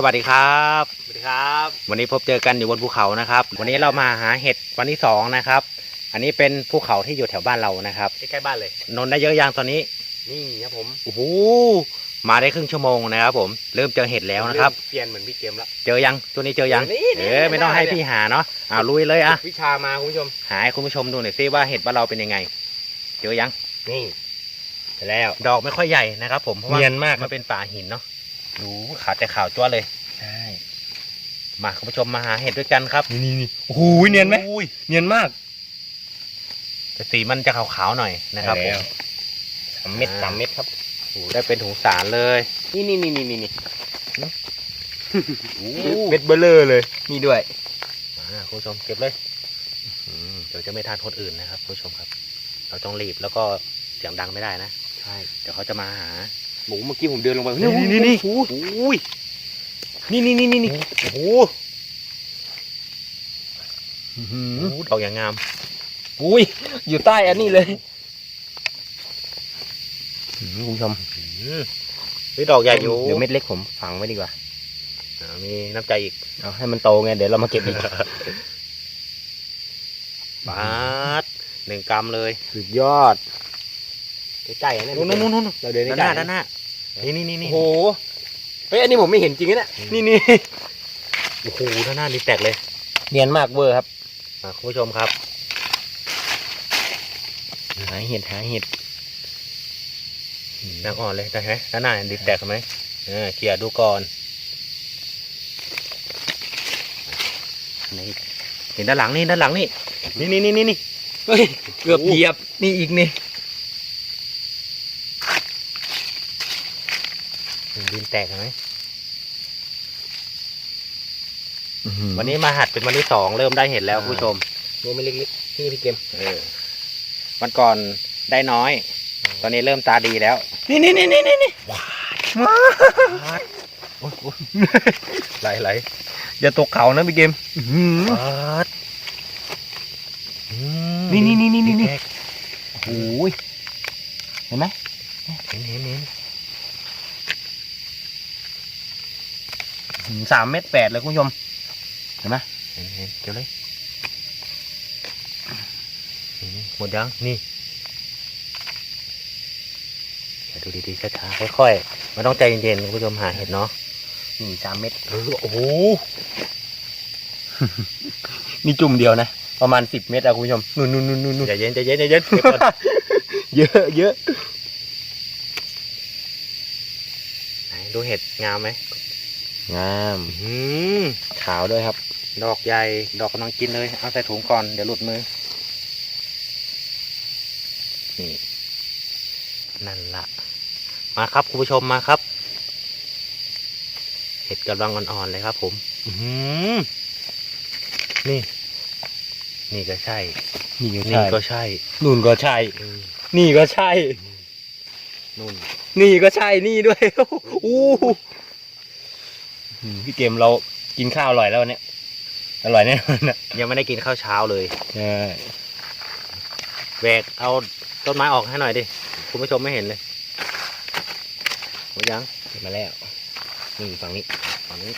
สวัสดีครับ สวัสดีครับ วันนี้พบเจอกันอยู่บนภูเขานะครับ วันนี้เรามาหาเห็ดวันที่สองนะครับ อันนี้เป็นภูเขาที่อยู่แถวบ้านเรานะครับใกล้ๆบ้านเลย นนได้เยอะยังตอนนี้ นี่ครับผม โอ้โห มาได้ครึ่งชั่วโมงนะครับผม เริ่มเจอเห็ดแล้วนะครับ เปลี่ยนเหมือนพี่เกมละเจอยัง ตัวนี้เจอยัง นี่นี่เออไม่ต้องให้พี่หาเนาะอ่าลุยเลยอะ วิชามาคุณผู้ชม หาให้คุณผู้ชมดูหน่อยซิว่าเห็ดบ้านเราเป็นยังไง เจอยัง นี่ไปแล้ว ดอกไม่ค่อยใหญ่นะครับ ผม เพราะว่าเนียนมากคมัรับ นเป็นป่าหินเนาะ ดูขาวแต่ขาวจ้วเลย ใช่ มาคุณผู้ชมมาหาเห็ดด้วยกันครับ นี่นี่นี่โอ้โหเนียนไหมอุ้ยเนียนมาก แต่สีมันจะขาวๆหน่อยนะครับผมแล้วสามเม็ดอ่า สามเม็ดครับ โอ้โหได้เป็นถุงสารเลย นี่นี่นี่นี่นี่นี่โอ้เม็ดเบลเลอร์เลยนี่ด้วย มาคุณผู้ชมเก็บเลยอืมเดี๋ยวจะไม่ทานคนอื่นนะครับคุณผู้ชมครับ เราต้องรีบแล้วก็เสียงดังไม่ได้นะ ใช่ เดี๋ยวเขาจะมาหา หมูเมื่อกี้ผมเดินลงไปนี่นี่นี่โอ้โหอุ้ยนี่นี่นี่นี่นี่โอ้โหอื้อหือโอ้โหดอกอย่างงาม อุ้ย อยู่ใต้อันนี้เลยอื้อหือคุณผู้ชมอืมเฮ้ยดอกใหญ่อยู่ เดี๋ยวเม็ดเล็กผมฝังไว้ดีกว่าอ่ามีน้ำใจอีก เอาให้มันโตไง เดี๋ยวเรามาเก็บอีกบาทหนึ่งกรัมเลย สุดยอด ใกล้ๆนะนู่นนู่นนู่นนู่นเราเดินด้านหใกล้น้าๆด้านหน้านี่นี่นี่นี่โอ้โหเฮ้ยอันนี้ผมไม่เห็นจริงนะอืมนี่นี่โอ้โหด้านหน้านี่แตกเลยเนียนมากเวอร์ครับมาคุณผู้ชมครับหาเห็ดหาเห็ดนางอ่อนเลยแต่ฮะด้านหน้าดินแตกไหมเออเคลียร์ดูก่อนนี่เห็นด้านหลังนี่ด้านหลังนี่นี่นี่นี่นี่นี่เฮ้ยเกือบเหยียบนี่อีกนี่ ดินแตกเห็นไหมวันนี้มาหัดเป็นวันที่สองเริ่มได้เห็นแล้วคุณผู้ชมโมไม่เล็กๆนี่พี่เกมเออวันก่อนได้น้อย ตอนนี้เริ่มตาดีแล้ว นี่นี่นี่นี่นี่นี่โอ๊ยโอ๊ยไหลไหลอย่าตกเขานะพี่เกมปัดอืมนี่นี่นี่นี่นี่แตกโอ้ยเห็นไหมเห็นเห็นเห็น สามเม็ดแปดเลยคุณผู้ชม เห็นไหมเห็นเห็นเกี่ยวเลยนี่หมดยังนี่เดี๋ยวดูดีๆช้าๆค่อยๆไม่ต้องใจเย็นๆคุณผู้ชมหาเห็ดเนาะนี่สามเม็ดเออโอ้โหนี่จุ่มเดียวนะ ประมาณสิบเม็ดอะคุณผู้ชมนู่นนู่นนู่นนู่นนู่นใจเย็นใจเย็นใจเย็นเก็บก่อนเยอะเยอะไหนดูเห็ดงามไหม งามอืมขาวด้วยครับ ดอกใหญ่ ดอกกำลังกินเลย เอาใส่ถุงก่อน เดี๋ยวหลุดมือ นี่ นั่นละมาครับคุณผู้ชมมาครับ เห็ดกำลังอ่อนๆเลยครับ ผมอือหือนี่ นี่ก็ใช่ นี่ก็นี่ใช่ก็ใช่ นู่นก็ใช่อืมนี่ก็ใช่นุ่น นี่ก็ใช่ นี่ด้วย อู้หูอืม พี่เกมเรากินข้าวอร่อยแล้ววันเนี้ยอร่อยแน่นอนนะยังไม่ได้กินข้าวเช้าเลยใช่แหวกเอาต้นไม้ออกให้หน่อยดิ คุณผู้ชมไม่เห็นเลยหมดยังเก็บมาแล้ว นี่ฝั่งนี้ตอนนี้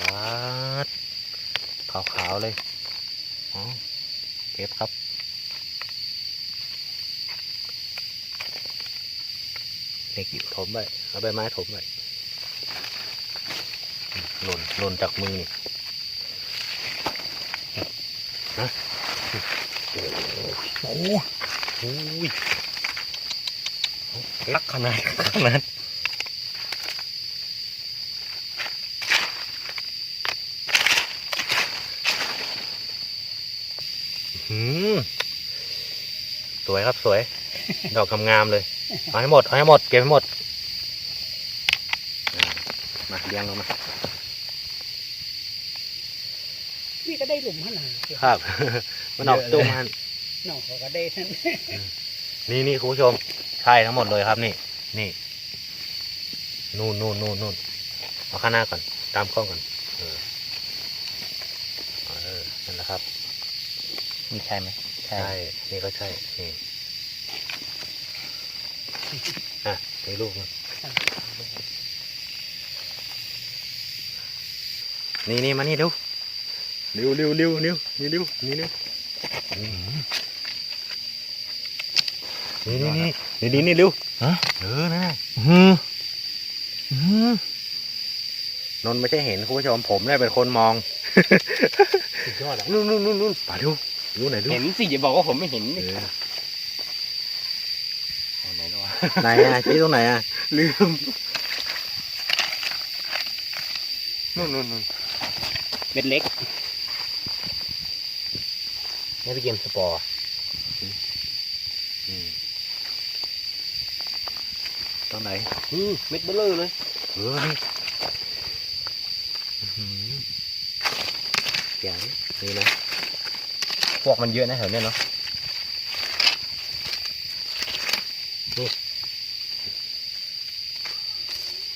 ปัดขาวๆเลย อ๋อเก็บครับ เล็กอยู่ถมไปเอาใบไม้ถมไปหล่นหล่นจากมือนี่นะโอ้โหโอ้ยรักขนาดขนาดหืมสวยครับสวย ดอกงามๆเลย เอาให้หมดเอาให้หมดเก็บให้หมดอ่ามาเลี้ยงลงมาพี่ก็ได้หลุมขนาดครับ มันออกจุ่มมันหน่อเขาก็ได้นั่นนี่นี่คุณผู้ชมใช่ทั้งหมดเลยครับ นี่นี่นู่นนู่นนู่นนู่นเอาข้างหน้าก่อน ตามกล้องก่อนเออเออนั่นแหละครับ นี่ใช่ไหมใช่ นี่ก็ใช่นี่ อะ ในลูกมันนี่นี่มานี่เร็วเร็วเร็วเร็วเร็วนี่เร็วนี่เร็วนี่นี่นี่นี่นี่นี่เร็วฮะเออนั่นน่ะอืมอืมนนท์ไม่ใช่เห็นคุณผู้ชมผมเนี่ยเป็นคนมองสุดยอดอะนู่นนู่นนู่นนู่นป่าดูดูไหนอยดูเห็นสิอย่าบอกว่าผมไม่เห็นเอดิอเอา ไหนแล้ววะไหนอะชี้ตรงไหนอะลืมนู่นนู่นนู่นเม็ดเล็กนี่เป็นเกมสปอร์อืมตรงไหนอืมเม็ดเบลเลอร์เลยเออนี่อื้อหือใหญ่นี่นะพวกมันเยอะนะแถวเนี้ยเนาะ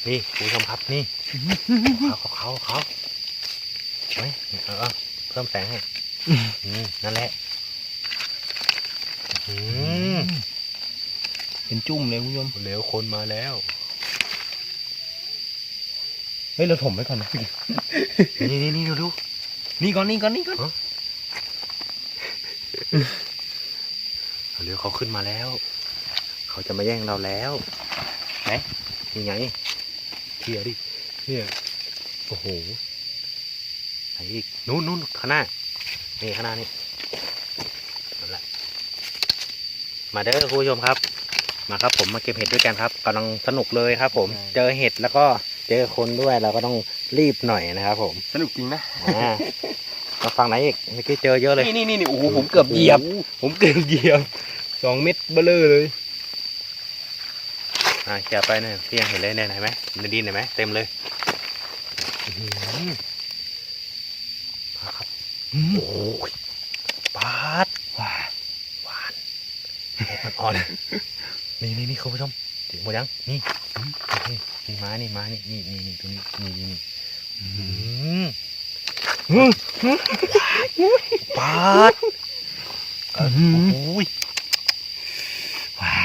นี่คุณผู้ชมครับนี่เขาเขาเขาเขาเฮ้ยเออเออเพิ่มแสงให้อืมนั่นแหละอืมเป็นจุ่มเลยคุณผู้ชมเร็วคนมาแล้วเฮ้ยเราถมไว้ก่อนนะนี่นี่นี่ดูดูนี่ก่อนนี่ก่อนนี่ก่อนเร็วเขาขึ้นมาแล้ว เขาจะมาแย่งเราแล้วไหนนี่ไง เขี่ยดิเนี่ยโอ้โหไหนอีกนู้นนู้นข้างหน้านี่ข้างหน้านี่นั่นแหละมาเด้อคุณผู้ชมครับ มาครับ ผมมาเก็บเห็ดด้วยกันครับกำลังสนุกเลยครับ ผมเจอเห็ดแล้วก็เจอคนด้วยเราก็ต้องรีบหน่อยนะครับผมสนุกจริงนะอ่ามาฟังไหนอีกเมื่อกี้เจอเยอะเลยนี่นี่นี่นี่โอ้โหผมเกือบเหยียบ ผมเกือบเหยียบสองเม็ดเบลเลอร์เลย อ่าเขี่ยไปเนี่ยพี่ยังเห็นเลยเนี่ยเห็นไหมในดินเห็นไหมเต็มเลยอื้อหือมาครับโอ้ยปาดหวานหวานเห็ดมันอ่อนนี่นี่นี่คุณผู้ชมถึงหมดยังนี่นี่นี่มานี่มานี่นี่นี่นี่ตรงนี้นี่นี่นี่ปาดโอ้ย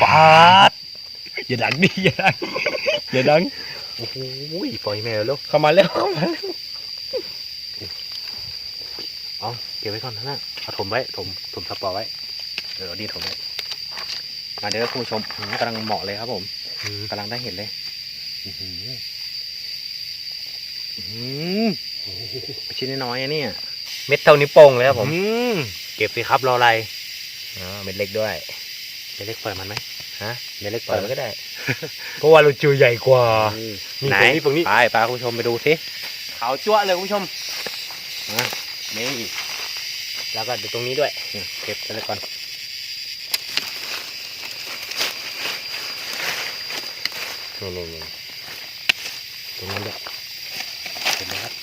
ปาด อย่าดังดิอย่าดังอย่าดังโอ้โหปล่อยแมวแล้วเข้ามาแล้วเข้ามาแล้วเอาเก็บไว้ก่อนนะเอาถมไว้ถมถมสปอร์ไว้เดี๋ยวเอาดีถมไว้มาเด้อคุณผู้ชมอืมกำลังเหมาะเลยครับผมกำลังได้เห็นเลยอื้อหืออื้อหือโอ้โหชิ้นน้อยๆอะเนี่ย เม็ดเท่านิ้วโป้งเลยครับผมอืมเก็บสิครับรออะไรอ๋อเม็ดเล็กด้วยเดี๋ยวเล็กปล่อยมันไหม ฮะเดี๋ยวเล็กปปล่ล่ออยยมัมันนก็ก็ได้ เพราะว่าเราจูใหญ่กว่านี่ไหนฝั่งนี้ฝั่งนี้ไปปลาคุณผู้ชมไปดูสิขาวจั่วเลยคุณผู้ชมอะนี่แล้วก็ดูตรงนี้ด้วยเนี่ยเก็บไปเลยก่อนนี่นี่นี่ตรงนั้นด้วยเก็บเลยครับ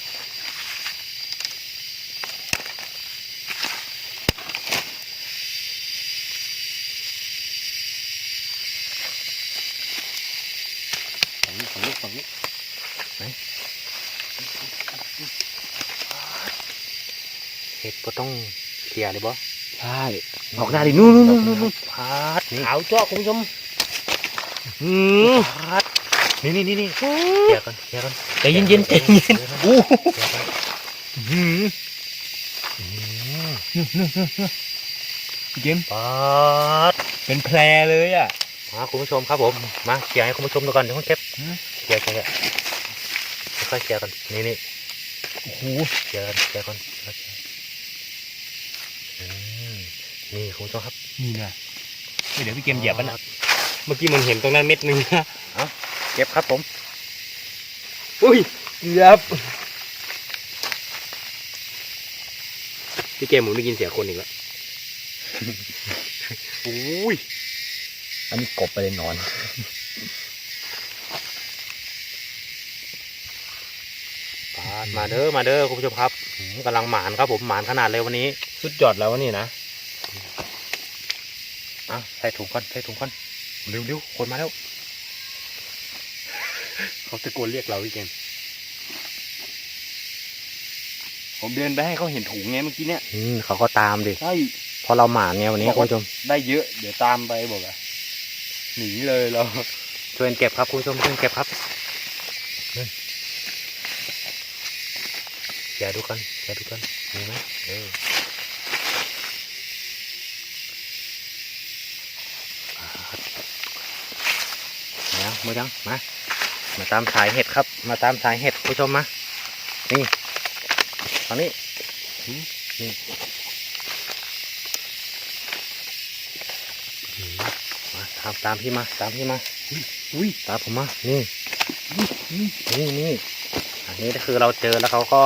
ฝั่งนี้ฝั่งนี้ฝั่งนี้เห็ดก็ต้องเคลียร์เลยบ่ใช่ออกหน้าดินู่นนู่นนู่นนู่นพาดนี่ขาวจั่วคุณผู้ชมอืมพาดนี่นี่นี่นี่เคลียร์กันเคลียร์กันใจเย็นเย็นๆใจเย็นๆอู้เคลียร์กันหืมอืมพี่เกมปาดเป็นแพรเลยอะ มาคุณผู้ชมครับผม มาเคลียร์ให้คุณผู้ชมดูก่อนเดี๋ยวต้องเก็บอืมเคลียร์เคลียร์ค่อยๆเคลียร์กันนี่นี่โอ้โหเคลียร์กันเคลียร์กันค่อยๆเคลียร์อืมนี่คุณผู้ชมครับนี่นะเฮ้ยเดี๋ยวพี่เกมเหยียบมันอะเมื่อกี้มันเห็นตรงนั้นเม็ดหนึ่งนะเก็บครับผมอุ้ยเหยียบพี่เกมผมได้ยินเสียงคนอีกแล้วอุ้ย อันนี้กบไปเลยนอนปาดมาเด้อมาเด้อคุณผู้ชมครับอืมกำลังหมานครับผมหมานขนาดเลยวันนี้ สุดยอดแล้ววะนี่นะอะใส่ถุงก่อนใส่ถุงก่อนเร็วเร็วคนมาแล้ว เขาตะโกนเรียกเราพี่เกมผมเดินไปให้เขาเห็นถุงไงเมื่อกี้เนี่ยอืมเขาก็ตามดิใช่เพราะเราหมานไงวันนี้บอกคุณว่าผู้ชม ได้เยอะ เดี๋ยวตามไปบอกอะ หนีเลยเราช่วยกันเก็บครับคุณผู้ชมช่วยกันเก็บครับนี่แกะดูกันแกะดูกันมีไหมเออมายังมือยังมามาตามสายเห็ดครับ มาตามสายเห็ดคุณผู้ชมมานี่ตอนนี้อืมนี่อืมมา ตามตามพี่มา ตามพี่มาอุ้ยตามผมมา นี่นี่นี่อันนี้ก็คือเราเจอแล้วเขาก็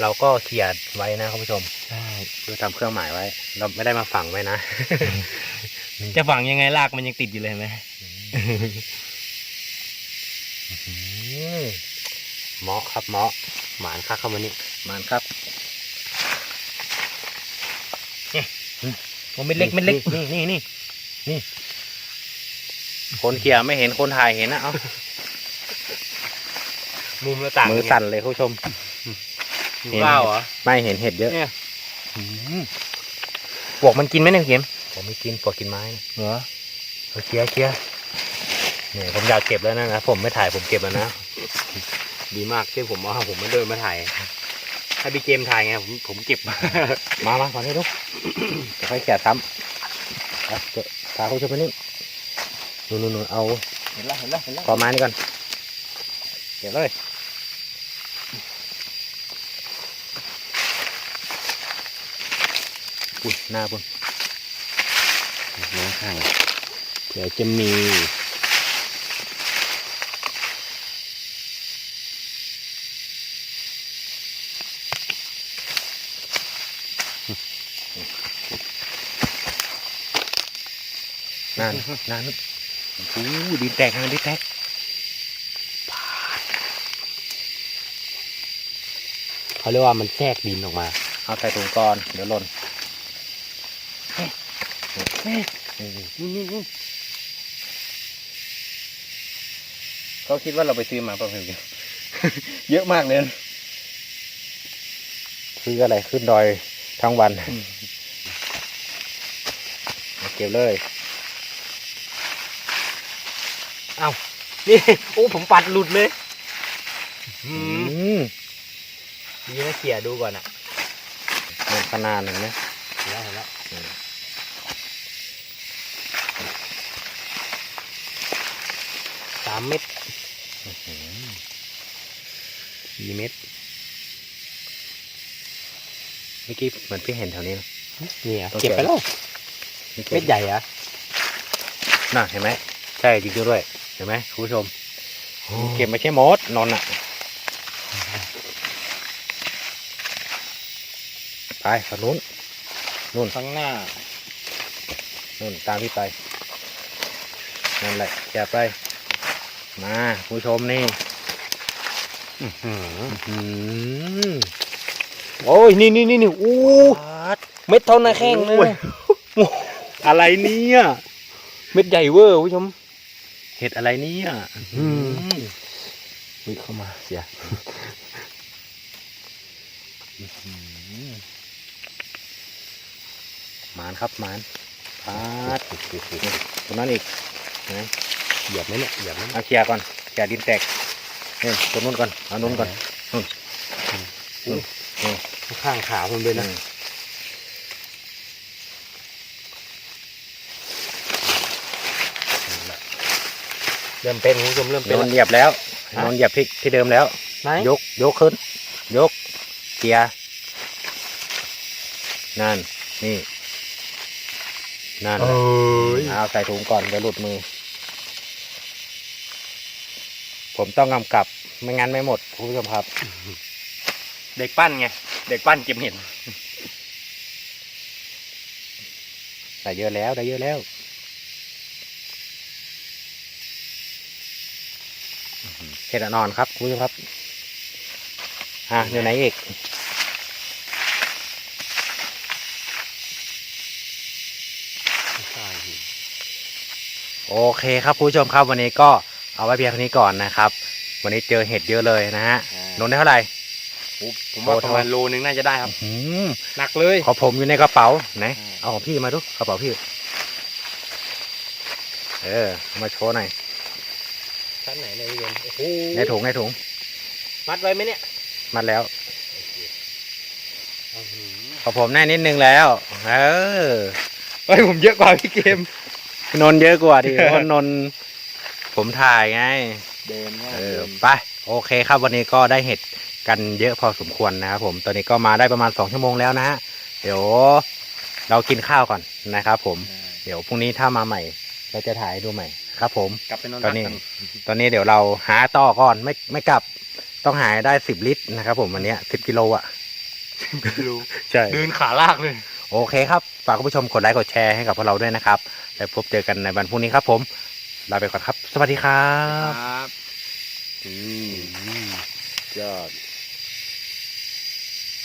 เราก็เขียนไว้นะคุณผู้ชมใช่คือทำเครื่องหมายไว้ เราไม่ได้มาฝังไว้นะ จะฝังยังไงรากมันยังติดอยู่เลยเห็นไหมอืมเหมาะครับเหมาะหมานครับเข้ามานี่หมานครับผมไม่เล็กไม่เล็กนี่นี่นี่นี่ คนเขี่ยไม่เห็นคนถ่ายเห็นนะเอามุมละต่างมือสั่นเลยคุณผู้ชมเห็นข้าวเหรอไม่เห็นเห็ดเยอะเนี่ยอืมปวกมันกินไหมเนี่ยเข็มผมไม่กินปวดกินไม้นะเหรอเอาเคลียร์เคลียร์เนี่ยผมอยากเก็บแล้วนะนะผมไม่ถ่ายผมเก็บแล้วนะดีมากที่ผมเอาผมมาเดินมาถ่ายให้พี่เกมถ่ายไงผมผมเก็บมามาก่อนให้ลูกจะค่อยแกะซ้ำเอาเจอะพาคุณผู้ชมไปนี่ นู่นนู่นนู่นเอาเห็นแล้วเห็นแล้วเห็นแล้วขอไม้นี่ก่อนเก็บเลยอุ้ยหน้าปุ่นน้องข้างเดี๋ยวจะมีนั่นนั่น อู้ดินแตกนะดินแตกเขาเรียกว่ามันแทรกดินออกมา เอาใส่ถุงก่อน เดี๋ยวหล่นนี่นี่นี่เขาคิดว่าเราไปซื้อมาเปล่าเพื่อนเยอะมากเลยนะคืออะไรขึ้นดอยทั้งวัน เก็บเลย นี่โอ้ผมปัดหลุดเลยอือืมมดีนะเขี่ยดูก่อนอะมันขนาดหนึ่งนะเห็นแล้วเห็นแล้วสามเม็ดสี่เม็ดเมื่อกี้เหมือนพี่เห็นแถวนี้นะเนี่ยโอเคเก็บไปแล้วนี่ก็บเม็ดใหญ่อะน่ะเห็นไหมใช่จริงๆด้วยเห็นไหมคุณผู้ชมเก็บไม่ใช่มดนอนอะ ไปฝั่งนู้นนู่นข้างหน้านู่นตามพี่ไปนั่นแหละอย่าไป มาคุณผู้ชมนี่อื้อหืออืมโอ้ยนี่นี่นี่นี่อู้ปัดเม็ดเท่าหน้าแข้งเลโอ้ยยอะไรเนี่ย เม็ดใหญ่เวอร์คุณผู้ชม เห็ดอะไรเนี่ยอืมอืมอุ้ยเข้ามาเสียหมานครับหมานปัดนี่ตรงนั้นอีกนะเหยียบไหมเนี่ยเหยียบไหมเอาเคลียร์ก่อนเคลียร์ดินแตกนี่ตรงนู้นก่อนเอานู้นก่อนข้างขาผมเลยนะ เริ่มเป็นคุณผู้ชมเริ่มเป็นโดแล้นวเหยียบแล้วฮะโดนเหยียบที่ที่เดิมแล้ว ไหนยกยกขึ้น ยกเกียร์นั่นนี่นั่นเอ้ยเอาใส่ถุงก่อนเดี๋ยวหลุดมือ ผมต้องกำกับไม่งั้นไม่หมดคุณผู้ชมครับ เด็กปั้นไงเด็กปั้นเก็บเห็ดได้เยอะแล้วได้เยอะแล้ว เห็ดอะนอนครับคุณผู้ชมครับอะอยู่ไหนอีกโอเคครับคุณผู้ชมครับวันนี้ก็เอาไว้เพียงเท่านี้ก่อนนะครับ วันนี้เจอเห็ดเยอะเลยนะฮะนนได้เท่าไหร่ผมว่าประมาณโลนึงน่าจะได้ครับอื้อหือหนักเลยของผมอยู่ในกระเป๋าไหนอ่าเอาของพี่มาดูกระเป๋าพี่ เออเอามาโชว์หน่อย ชั้นไหนในเรือนโอ้โหในถุงในถุงมัดไว้ไหมเนี่ยมัดแล้วอื้อหือขอผมแน่นิดนึงแล้ว เออเฮ้ยผมเยอะกว่าพี่เกม นนท์เยอะกว่าดิเพราะนนท์ผมถ่ายไง เดินว่าเออไปโอเคครับวันนี้ก็ได้เห็ดกันเยอะพอสมควรนะครับผมตอนนี้ก็มาได้ประมาณสองชั่วโมงแล้วนะฮะเดี๋ยวเรากินข้าวก่อนนะครับผม เดี๋ยวพรุ่งนี้ถ้ามาใหม่ เราจะถ่ายให้ดูใหม่ ครับผม กลับไปนอนตอนนี้พักกัตอนนี้เดี๋ยวเราหาต่อก่อนไม่ไม่กลับต้องหาให้ได้สิบลิตรนะครับ ผมวันเนี้สิบกิโลอะรู้ใช่เดินขาลากเลย โอเคครับฝากคุณผู้ชมกดไลค์กดแชร์ให้กับพวกเราด้วยนะครับแล้วพบเจอกันในวันพรุ่งนี้ครับ ผมลาไปก่อนครับ สวัสดีครับครับอืมยอด